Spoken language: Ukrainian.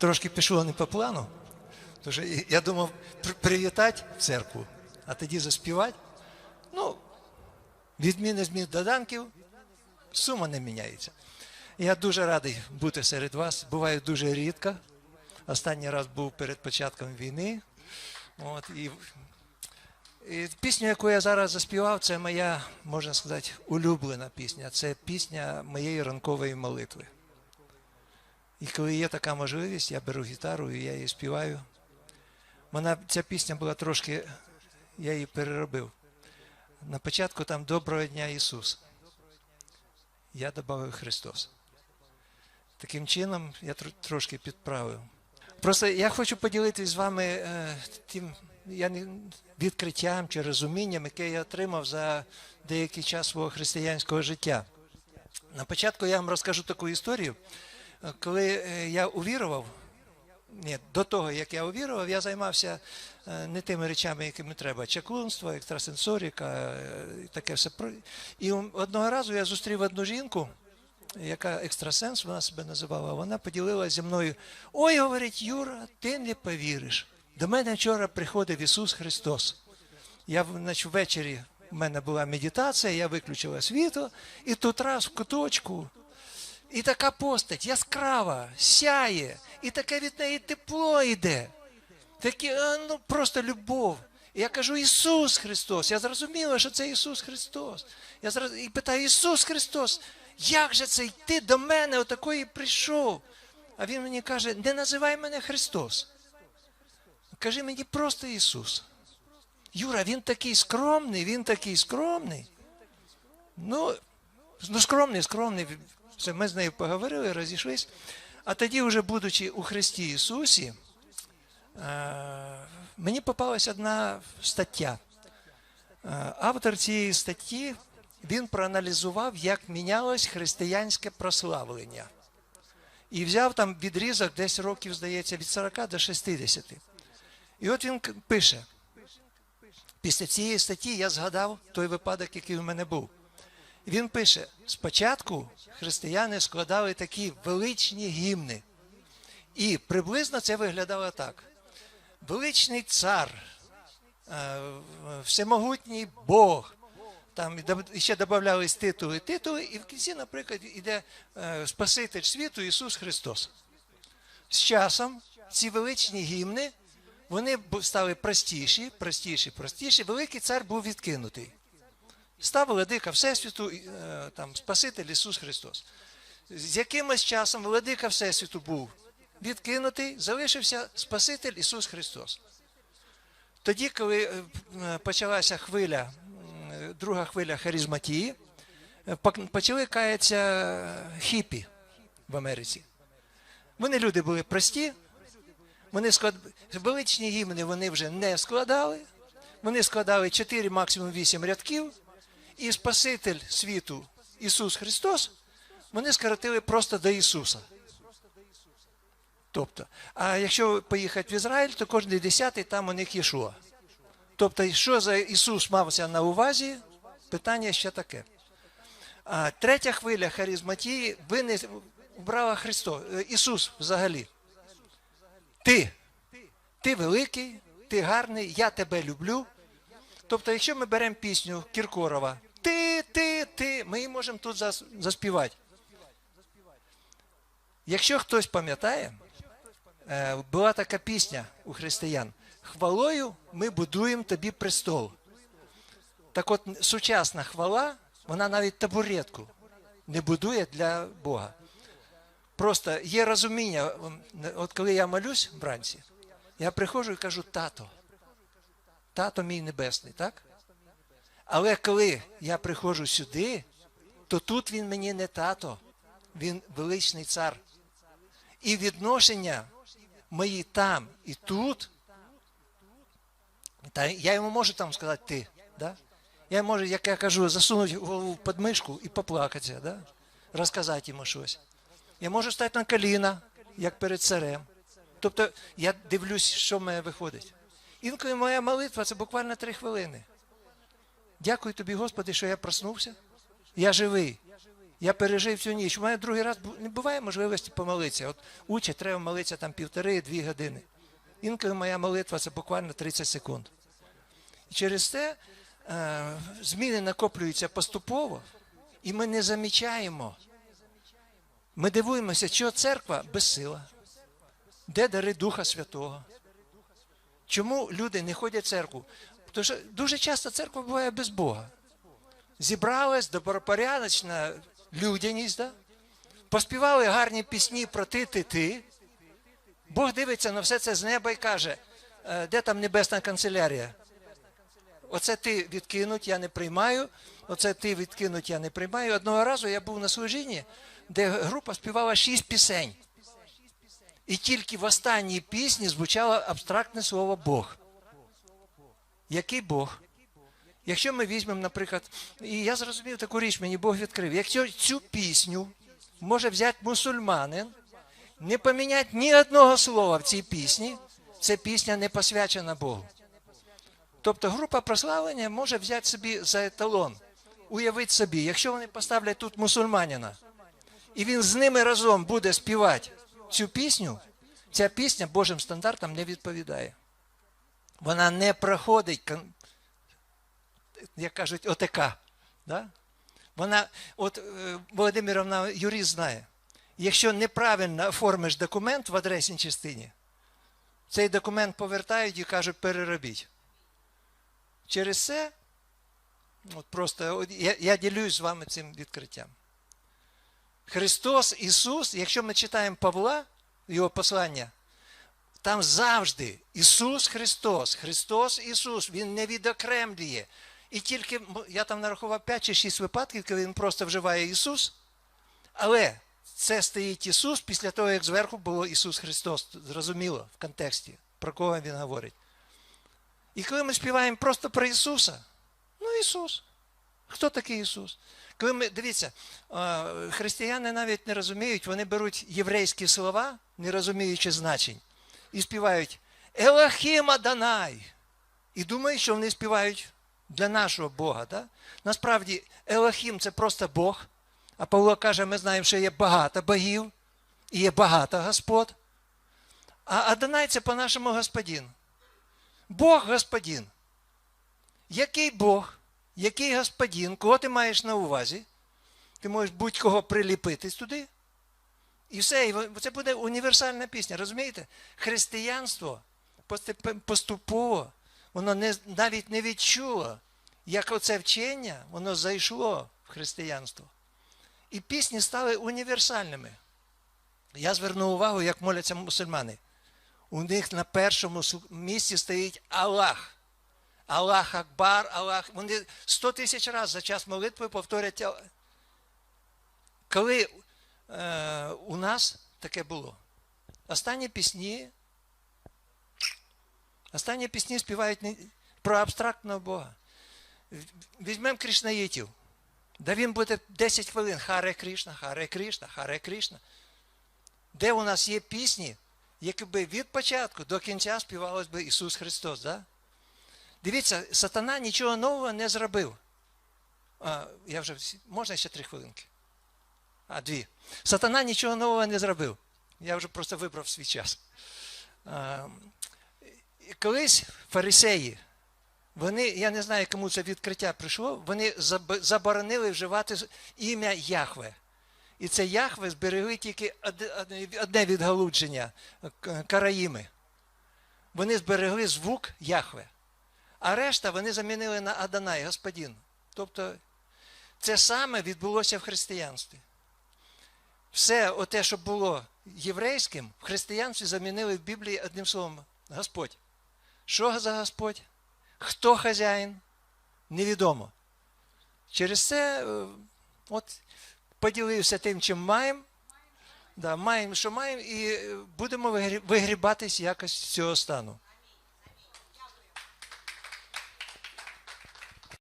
трошки пішло не по плану. Тому що я думав при- привітати церкву, а тоді заспівати. Ну, відміни змін доданків, сума не міняється. Я дуже радий бути серед вас. Буваю дуже рідко. Останній раз був перед початком війни. От, і, і пісню, яку я зараз заспівав, це моя, можна сказати, улюблена пісня. Це пісня моєї ранкової молитви. І коли є така можливість, я беру гітару і я її співаю. Вона, ця пісня була трошки, я її переробив. На початку там Доброго дня Ісус. Я додав Христос. Таким чином я тр- трошки підправив. Просто я хочу поділитися з вами е, тим я не, відкриттям чи розумінням, яке я отримав за деякий час свого християнського життя. На початку я вам розкажу таку історію. Коли е, я увірував, ні, до того, як я увірував, я займався е, не тими речами, якими треба. Чаклунство, екстрасенсоріка, е, і таке все. І одного разу я зустрів одну жінку, яка екстрасенс, вона себе називала, вона поділилася зі мною. Ой, говорить, Юра, ти не повіриш. До мене вчора приходив Ісус Христос. Я значить, ввечері в мене була медитація, я виключила світло, і тут раз в куточку і така постать яскрава, сяє, і таке від неї тепло йде. Таке, ну просто любов. І я кажу, Ісус Христос. Я зрозуміла, що це Ісус Христос. Я зроз... і питаю, Ісус Христос, як же це йти до мене отакої прийшов? А він мені каже, не називай мене Христос. Кажи мені просто Ісус. Юра, він такий скромний, він такий скромний. Ну, ну скромний, скромний. Все, ми з нею поговорили, розійшлись. А тоді, вже будучи у Христі Ісусі, е, мені попалась одна стаття. Е, Автор цієї статті він проаналізував, як мінялось християнське прославлення. І взяв там відрізок десь років, здається, від 40 до 60. І от він пише: після цієї статті я згадав той випадок, який у мене був. Він пише: спочатку християни складали такі величні гімни. І приблизно це виглядало так: величний цар, е, всемогутній Бог. Там ще додавались титули, титули, і в кінці, наприклад, іде е, Спаситель світу Ісус Христос. З часом ці величні гімни вони стали простіші, простіші, простіші. Великий цар був відкинутий. Став владика Всесвіту, е, там, Спаситель Ісус Христос. З якимось часом владика Всесвіту був відкинутий, залишився Спаситель Ісус Христос. Тоді, коли е, е, почалася хвиля, друга хвиля харизматії, почали каятися хіпі в Америці. Вони люди були прості, вони склад... величні гімни вони вже не складали. Вони складали 4, максимум 8 рядків, і Спаситель світу Ісус Христос вони скоротили просто до Ісуса. Тобто, а якщо поїхати в Ізраїль, то кожен десятий там у них Єшуа. Тобто, що за Ісус мався на увазі, питання ще таке. А третя хвиля харизматії винес, брала Христос, Ісус взагалі. Ти, ти великий, ти гарний, я тебе люблю. Тобто, якщо ми беремо пісню Кіркорова, ти, ми можемо тут заспівати. Якщо хтось пам'ятає, е, була така пісня у християн: Хвалою ми будуємо тобі престол. Так от сучасна хвала, вона навіть табуретку не будує для Бога. Просто є розуміння, от коли я молюсь вранці, я приходжу і кажу тато. Тато мій небесний, так? Але коли я приходжу сюди, то тут він мені не тато, він величний цар. І відношення мої там і тут, та я йому можу там сказати ти. Да? Я можу, як я кажу, засунути голову в подмишку і поплакатися, да? розказати йому щось. Я можу стати на коліна, як перед царем. Тобто я дивлюсь, що в мене виходить. Інколи моя молитва це буквально три хвилини. Дякую тобі, Господи, що я проснувся. Я живий. Я пережив цю ніч. У мене другий раз не буває можливості помолитися. От учать, треба молитися там півтори-дві години. Інколи моя молитва це буквально 30 секунд. І через це е, зміни накоплюються поступово, і ми не замічаємо. Ми дивуємося, що церква безсила. Де дари Духа Святого? Чому люди не ходять в церкву? Тому що дуже часто церква буває без Бога. Зібралась добропорядочна людяність, да? поспівали гарні пісні про ти, ти, ти. Бог дивиться на все це з неба і каже, «Е, де там небесна канцелярія? Оце ти відкинуть, я не приймаю. Оце ти відкинуть, я не приймаю. Одного разу я був на служінні, де група співала шість пісень. І тільки в останній пісні звучало абстрактне слово Бог. Який Бог? Якщо ми візьмемо, наприклад, і я зрозумів таку річ, мені Бог відкрив. Якщо цю пісню може взяти мусульманин, не поміняти ні одного слова в цій пісні, ця пісня не посвячена Богу. Тобто група прославлення може взяти собі за еталон, уявити собі, якщо вони поставлять тут мусульманина, і він з ними разом буде співати цю пісню, ця пісня Божим стандартам не відповідає. Вона не проходить, як кажуть, ОТК. Да? Вона, от е, Володимировна юрист знає, якщо неправильно оформиш документ в адресній частині, цей документ повертають і кажуть, переробіть. Через це, от просто я, я ділюсь з вами цим відкриттям. Христос Ісус, якщо ми читаємо Павла, його послання, там завжди Ісус Христос, Христос Ісус, Він не відокремлює. І тільки я там нарахував 5 чи 6 випадків, коли він просто вживає Ісус, але це стоїть Ісус після того, як зверху було Ісус Христос. Зрозуміло в контексті, про кого Він говорить. І коли ми співаємо просто про Ісуса, ну Ісус. Хто такий Ісус? Коли ми, дивіться, християни навіть не розуміють, вони беруть єврейські слова, не розуміючи значень, і співають Елахім Аданай. І думають, що вони співають для нашого Бога. Да? Насправді, Елахім це просто Бог. А Павло каже, ми знаємо, що є багато богів і є багато Господ. А Адонай це по-нашому Господин. Бог Господин. Який Бог, який Господин, кого ти маєш на увазі? Ти можеш будь-кого приліпити туди. І все, це буде універсальна пісня. Розумієте? Християнство поступово, воно не, навіть не відчуло, як оце вчення, воно зайшло в християнство. І пісні стали універсальними. Я звернув увагу, як моляться мусульмани. У них на першому місці стоїть Аллах. Аллах Акбар, Аллах. Вони 100 тисяч разів за час молитви повторять. Коли у нас таке було. Останні пісні. Останні пісні співають про абстрактного Бога. Візьмемо Кришнаїтів. Да він буде 10 хвилин. Харе Кришна, Харе Кришна, Харе Кришна. Де у нас є пісні, які би від початку до кінця співалось би Ісус Христос. Да? Дивіться, сатана нічого нового не зробив. А, я вже, можна ще три хвилинки? А, дві. Сатана нічого нового не зробив. Я вже просто вибрав свій час. Колись фарисеї, вони, я не знаю, кому це відкриття прийшло, вони заборонили вживати ім'я Яхве. І це Яхве зберегли тільки одне- відгалудження караїми. Вони зберегли звук Яхве. А решта вони замінили на Адонай, Господин. Тобто це саме відбулося в християнстві. Все оте, що було єврейським, в християнстві замінили в Біблії одним словом Господь. Що за Господь? Хто хазяїн? Невідомо. Через це е, от, поділився тим, чим маємо. Да, маємо, що маємо, і е, будемо вигрі- вигрібатись якось з цього стану.